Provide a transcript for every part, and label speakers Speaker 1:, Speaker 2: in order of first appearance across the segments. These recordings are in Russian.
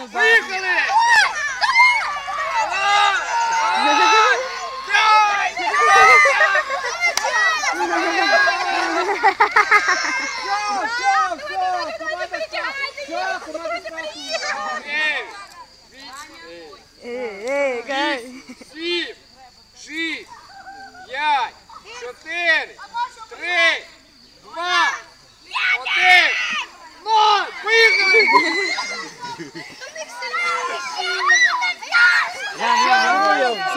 Speaker 1: yapıyorsunuz lan? Bıyıkını! Go! Go!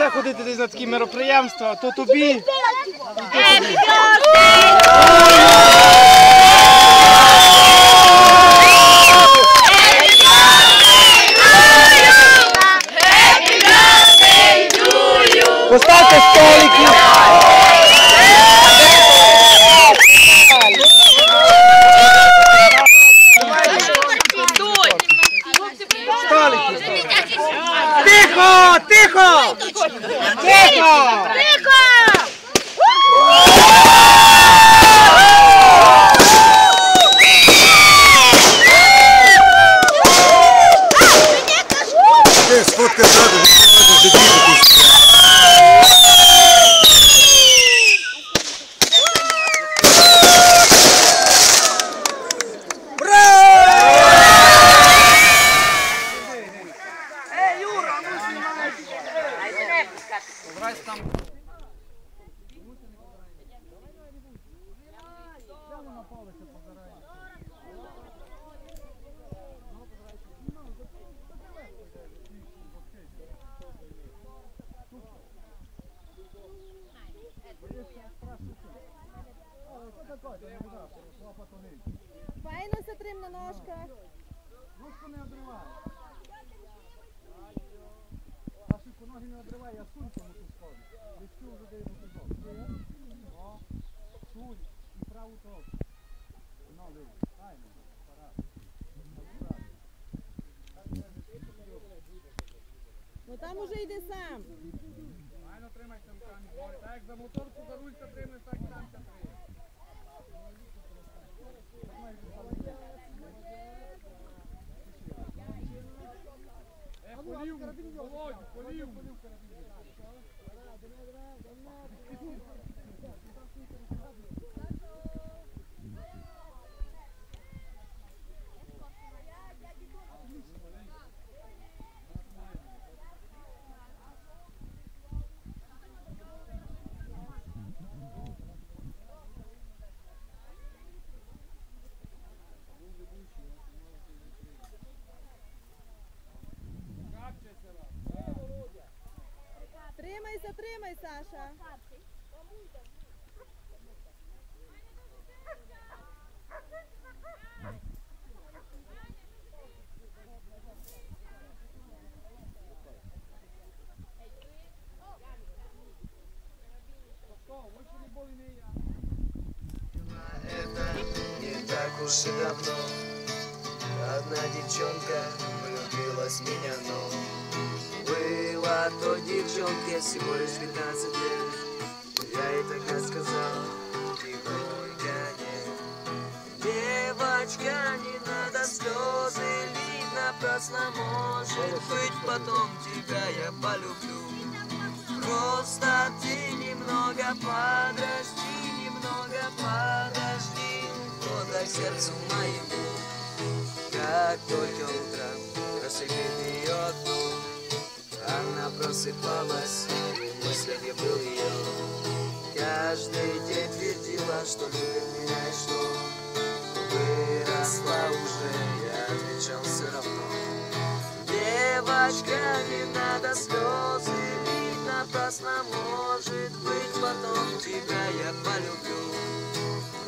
Speaker 2: Все ходити десь на такі мероприємства, то тобі. Поставте
Speaker 3: Ти сфоткай зразу, вже діти.
Speaker 4: Файно затрим на ножках.
Speaker 2: Ручку не одривай. А шибко ноги не одривай, я сунь тому ту сторону. Відчув вже де його О, сунь і праву того. Ну, диви, файно, пора.
Speaker 4: Ну там уже йде сам.
Speaker 2: Файно тримай там камінь. Так як за моторку, за рулька тримаєш, так і там
Speaker 4: Тримайся, тримай, Саша.
Speaker 5: Это не так уж и давно Одна девчонка влюбилась в меня, но Было той девчонке всего лишь 15 лет. Я ей тогда сказал, тихонько нет Девочка, не надо слезы лить напрасно Может быть, потом тебя я полюблю. Просто ты немного подожди, немного подожди. Подай сердцу моему Как только утром просыпалась, в мыслях я был ее Каждый день твердила, что любит меня и что Выросла уже, я отвечал все равно. Девочка, не надо слезы лить напрасно Может быть, потом тебя я полюблю.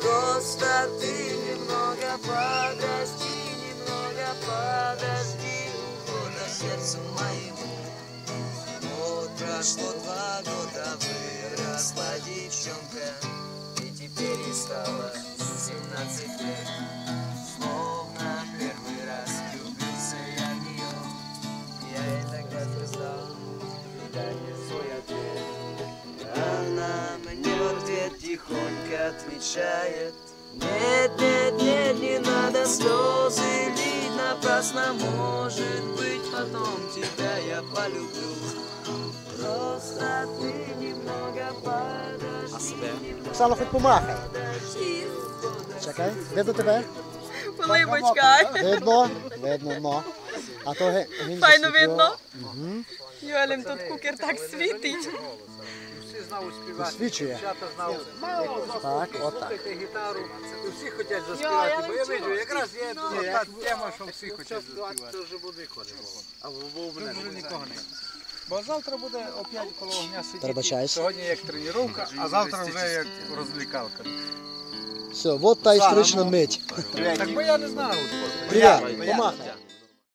Speaker 5: Просто ты немного подожди, немного подожди Года сердцу моему прошло два года, выросла девчонка. И теперь ей стало 17 лет. Словно первый раз влюбился я в нее Я ей тогда дай мне свой ответ. Она мне в ответ тихонько отвечает. Нет, нет, нет, не надо слезы лить напрасно Может быть, потом тебя я полюблю Подожди, немного
Speaker 2: Оксана, хоч помахай.
Speaker 6: Чекай, видно тебе?
Speaker 2: Полибочка.
Speaker 6: Видно? Видно, но. А то він
Speaker 2: Файно видно. Йолем тут кукер так світить.
Speaker 1: Всі знали співати.
Speaker 6: Свічує.
Speaker 1: Знали.
Speaker 6: Так.
Speaker 1: Слухайте гітару, і всі хочуть заспівати,
Speaker 2: я
Speaker 1: бо я бачу, якраз є та тема, що всі хочуть заспівати. Це вже буде Або вже нікого не. Бо завтра буде опять коло огня сидіти.
Speaker 6: Перебачаюсь.
Speaker 1: Сьогодні як тренування, а завтра вже як розвлікалка.
Speaker 6: Все, вот та історична мить.
Speaker 1: Так бо я не знаю.
Speaker 6: Привіт, помахай.